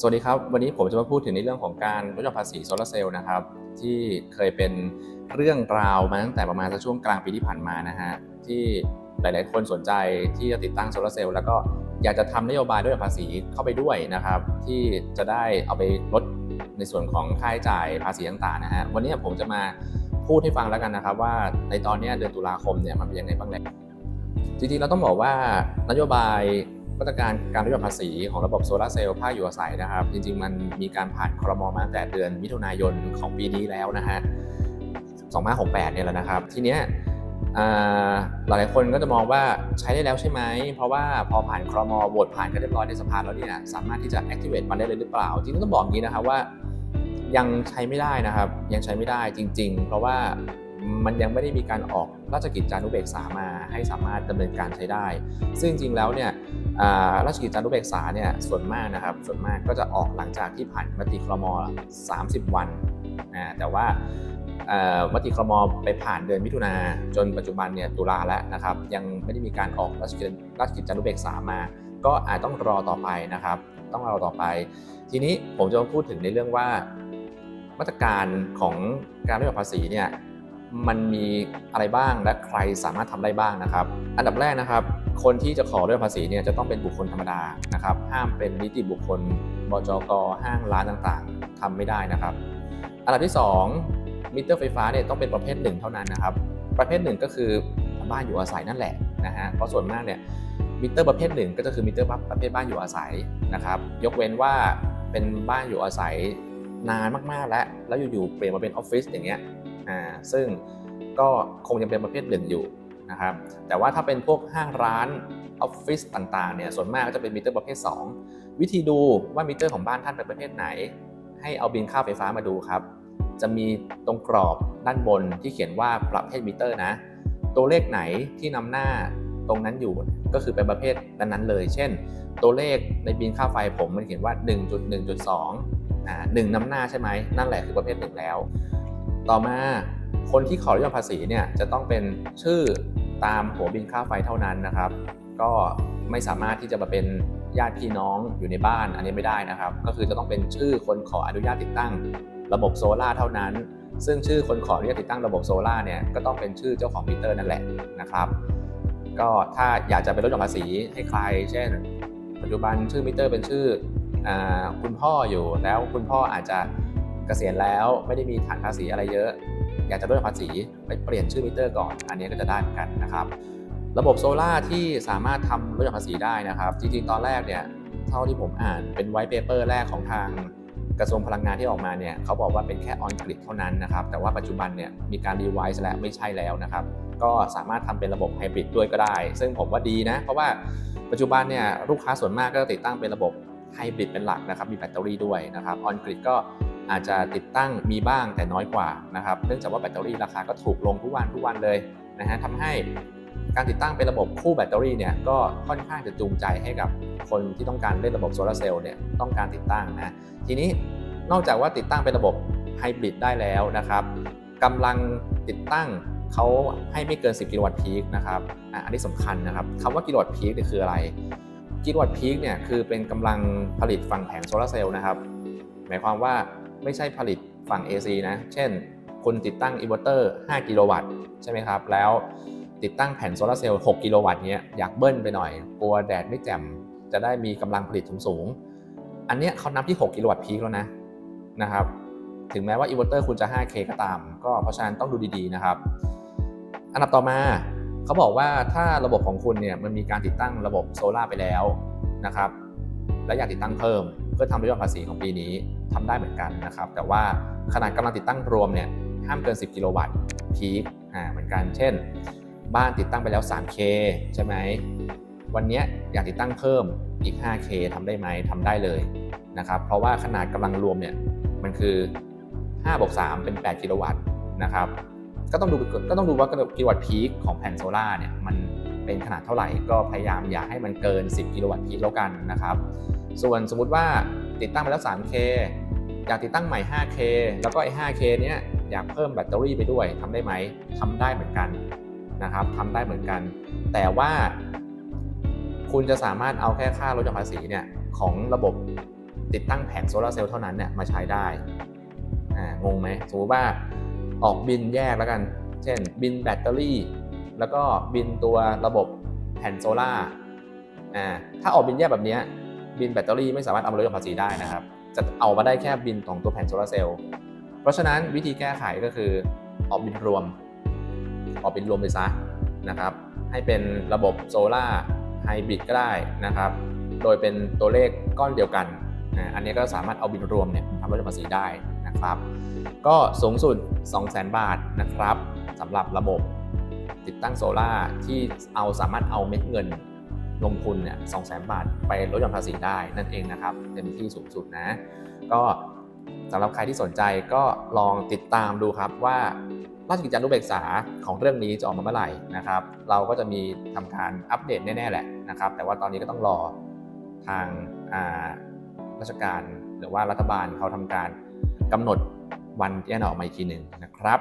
สวัสดีครับ วันนี้ผมจะมาพูดถึงในเรื่องของการลดหย่อนภาษีโซลาร์เซลล์นะครับ ที่เคยเป็นเรื่องราวมาตั้งแต่ประมาณช่วงกลางปีที่ผ่านมานะฮะที่หลาย ๆ คนสนใจที่จะติดตั้งโซลาร์เซลล์แล้วก็อยากจะทำนโยบายลดหย่อนภาษีเข้าไปด้วยนะครับ ที่จะได้เอาไปลดในส่วนของค่าใช้จ่ายภาษีต่างๆนะฮะวันนี้ผมจะมาพูดให้ฟังแล้วกันนะครับว่าในตอนนี้เดือนตุลาคมเนี่ยมันเป็นยังไงบ้างแล้วจริงๆเราต้องบอกว่านโยบาย มาตรการการลดหย่อนภาษีของระบบโซลาร์เซลล์ภาคอยู่อาศัยนะครับ จริง ๆ มันมีการผ่านครมมาตั้งแต่เดือนมิถุนายนของปีนี้แล้วนะฮะ2568เนี่ยแหละนะครับ ทีเนี้ยอ่าหลายคนก็จะมองว่าใช้ได้แล้วใช่ไหม เพราะว่าพอผ่านครมโหวตผ่านกันเรียบร้อยในสภาแล้วเนี่ยสามารถที่จะ activate มันได้เลยหรือเปล่า จริงๆต้องบอกอย่างนี้นะครับว่ายังใช้ไม่ได้นะครับ ยังใช้ไม่ได้จริง ๆ เพราะว่า มันยังไม่ได้มีการออกราชกิจจานุเบกษามาให้สามารถดำเนินการใช้ได้ ซึ่งจริงแล้วเนี่ยราชกิจจานุเบกษาเนี่ยส่วนมากนะครับส่วนมากก็จะออกหลังจากที่ผ่านมติครม 30 วันอ่าแต่ว่ามติครมไปผ่านเดือนมิถุนาจนปัจจุบันเนี่ยตุลาแล้วนะครับยังไม่ได้มีการออกราชกิจราชกิจจานุเบกษามา ก็อาจต้องรอต่อไปนะครับ ต้องรอต่อไป ทีนี้ผมจะมาพูดถึงในเรื่องว่ามาตรการของการลดหย่อนภาษีเนี่ย มันมีอะไรบ้างและใครสามารถทำได้บ้างนะครับ อันดับแรกนะครับ คนที่จะขอลดหย่อนภาษีเนี่ยจะต้องเป็นบุคคลธรรมดานะครับ ห้ามเป็นนิติบุคคล บจก ห้างร้านต่างๆทำไม่ได้นะครับ อันดับที่สองมิเตอร์ไฟฟ้าเนี่ยต้องเป็นประเภทหนึ่งเท่านั้นนะครับ ประเภทหนึ่งก็คือบ้านอยู่อาศัยนั่นแหละนะฮะ เพราะส่วนมากเนี่ยมิเตอร์ประเภทหนึ่งก็จะคือมิเตอร์ประเภทบ้านอยู่อาศัยนะครับ ยกเว้นว่าเป็นบ้านอยู่อาศัยนานมากๆแล้ว แล้วอยู่ๆเปลี่ยนมาเป็นออฟฟิศอย่างเงี้ย อ่าซึ่งก็คงยังเป็นประเภทหนึ่งอยู่นะครับแต่ว่าถ้าเป็นพวกห้างร้านออฟฟิศต่างๆเนี่ยส่วนมากก็จะเป็นมิเตอร์ประเภท 2 วิธีดูว่ามิเตอร์ของบ้านท่านเป็นประเภทไหน ให้เอาบินค่าไฟฟ้ามาดูครับ จะมีตรงกรอบด้านบนที่เขียนว่าประเภทมิเตอร์นะ ตัวเลขไหนที่นำหน้าตรงนั้นอยู่ก็คือเป็นประเภทนั้นๆเลย เช่น ตัวเลขในบินค่าไฟผมมันเขียนว่า 1.1.2อ่าหนึ่งนำหน้าใช่ไหมนั่นแหละคือประเภทหนึ่งแล้ว ต่อมาคนที่ขอลดหย่อนภาษีเนี่ยจะต้องเป็นชื่อตามหัวบินค่าไฟเท่านั้นนะครับ ก็ไม่สามารถที่จะมาเป็นญาติพี่น้องอยู่ในบ้านอันนี้ไม่ได้นะครับ ก็คือจะต้องเป็นชื่อคนขออนุญาตติดตั้งระบบโซลาร์เท่านั้น ซึ่งชื่อคนขออนุญาตติดตั้งระบบโซลาร์เนี่ยก็ต้องเป็นชื่อเจ้าของมิเตอร์นั่นแหละนะครับก็ถ้าอยากจะไปลดหย่อนภาษีให้ใคร เช่น ปัจจุบันชื่อมิเตอร์เป็นชื่ออคุณพ่ออยู่แล้วคุณพ่ออาจจะ เกษียณแล้วไม่ได้มีฐานภาษีอะไรเยอะ อยากจะลดภาษีไปเปลี่ยนชื่อมิเตอร์ก่อน อันนี้ก็จะได้เหมือนกันนะครับ ระบบโซล่าที่สามารถทำลดหย่อนภาษีได้นะครับ จริงๆ ตอนแรกเนี่ยเท่าที่ผมอ่านเป็นไวท์เปเปอร์แรกของทางกระทรวงพลังงานที่ออกมาเนี่ยเขาบอกว่าเป็นแค่ออนกริดเท่านั้นนะครับ แต่ว่าปัจจุบันเนี่ยมีการรีไวซ์แล้วไม่ใช่แล้วนะครับ ก็สามารถทำเป็นระบบไฮบริดด้วยก็ได้ ซึ่งผมว่าดีนะ เพราะว่าปัจจุบันเนี่ยลูกค้าส่วนมากก็ติดตั้งเป็นระบบไฮบริดเป็นหลักนะครับ มีแบตเตอรี่ด้วยนะครับออนกริดก็ อาจจะติดตั้งมีบ้างแต่น้อยกว่านะครับเนื่องจากว่าแบตเตอรี่ราคาก็ถูกลงทุกวันทุกวันเลยนะฮะทำให้การติดตั้งเป็นระบบคู่แบตเตอรี่เนี่ยก็ค่อนข้างจะจูงใจให้กับคนที่ต้องการเล่นระบบโซลาร์เซลล์เนี่ยต้องการติดตั้งนะทีนี้นอกจากว่าติดตั้งเป็นระบบไฮบริดได้แล้วนะครับกำลังติดตั้งเขาให้ไม่เกิน 10 กิโลวัตต์พีคนะครับอันนี้สำคัญนะครับคำว่ากิโลวัตต์พีคเนี่ยคืออะไร กิโลวัตต์พีคเนี่ยคือเป็นกำลังผลิตฝั่งแผงโซลาร์เซลล์นะครับ หมายความว่า ไม่ใช่ผลิตฝั่ง AC นะ เช่น คุณติดตั้งอินเวอร์เตอร์ 5 กิโลวัตต์ใช่ไหมครับ แล้วติดตั้งแผ่นโซลาร์เซลล์ 6 กิโลวัตต์เนี้ยอยากเบิ้ลไปหน่อย กลัวแดดไม่แจ่มจะได้มีกำลังผลิตสูงๆ อันเนี้ยเขานับที่ 6 กิโลวัตต์พีคแล้วนะนะครับ ถึงแม้ว่าอินเวอร์เตอร์คุณจะ 5K ก็ตาม ก็เพราะฉะนั้นต้องดูดีๆนะครับ อันดับต่อมาเขาบอกว่าถ้าระบบของคุณเนี่ยมันมีการติดตั้งระบบโซลาร์ไปแล้วนะครับ และอยากติดตั้งเพิ่มเพื่อทำลดหย่อนภาษีของปีนี้ ทำได้เหมือนกันนะครับ แต่ว่าขนาดกำลังติดตั้งรวมเนี่ยห้ามเกิน 10 กิโลวัตต์พีคอ่าเหมือนกัน เช่น บ้านติดตั้งไปแล้ว 3K ใช่ไหมวันนี้อยากติดตั้งเพิ่มอีก 5K ทำได้ไหมทำได้เลยนะครับ เพราะว่าขนาดกำลังรวมเนี่ยมันคือ5บวก3เป็น 8 กิโลวัตต์นะครับก็ต้องดูก็ต้องดูว่ากิโลวัตต์พีคของแผงโซล่าร์เนี่ยมันเป็นขนาดเท่าไหร่ก็พยายามอย่าให้มันเกิน 10 กิโลวัตต์พีคแล้วกันนะครับ ส่วนสมมุติว่าติดตั้งไปแล้ว 3K อยากติดตั้งใหม่ 5K แล้วก็ไอ้ 5K เนี้ยอยากเพิ่มแบตเตอรี่ไปด้วยทำได้ไหมทำได้เหมือนกันนะครับทำได้เหมือนกัน แต่ว่า คุณจะสามารถเอาแค่ค่าลดหย่อนภาษีเนี่ยของระบบติดตั้งแผงโซลาร์เซลล์เท่านั้นเนี่ยมาใช้ได้อ่างงไหมสมมติว่าออกบินแยกแล้วกัน เช่น บินแบตเตอรี่ แล้วก็บินตัวระบบแผ่นโซล่าอ่าถ้าออกบินแยกแบบเนี้ยบินแบตเตอรี่ไม่สามารถเอามาลดหย่อนภาษีได้นะครับ จะเอามาได้แค่บินของตัวแผ่นโซลาร์เซลล์เพราะฉะนั้นวิธีแก้ไขก็คือออกบินรวม ออกบินรวมไปซะนะครับ ให้เป็นระบบโซล่าไฮบริดก็ได้นะครับ โดยเป็นตัวเลขก้อนเดียวกันอันนี้ก็สามารถเอาบินรวมเนี่ยทำลดภาษีได้นะครับ ก็สูงสุด 200,000 บาทนะครับสำหรับระบบติดตั้งโซล่าที่เอาสามารถเอาเม็ดเงิน ลงทุนเนี่ย200,000บาทไปลดหย่อนภาษีได้นั่นเองนะครับเต็มที่สูงสุดนะ ก็สำหรับใครที่สนใจก็ลองติดตามดูครับว่าราชกิจจานุเบกษาของเรื่องนี้จะออกมาเมื่อไหร่นะครับ เราก็จะมีทำการอัปเดตแน่ๆแหละนะครับ แต่ว่าตอนนี้ก็ต้องรอทางราชการหรือว่ารัฐบาลเขาทำการกำหนดวันที่จะออกมาอีกทีหนึ่งนะครับ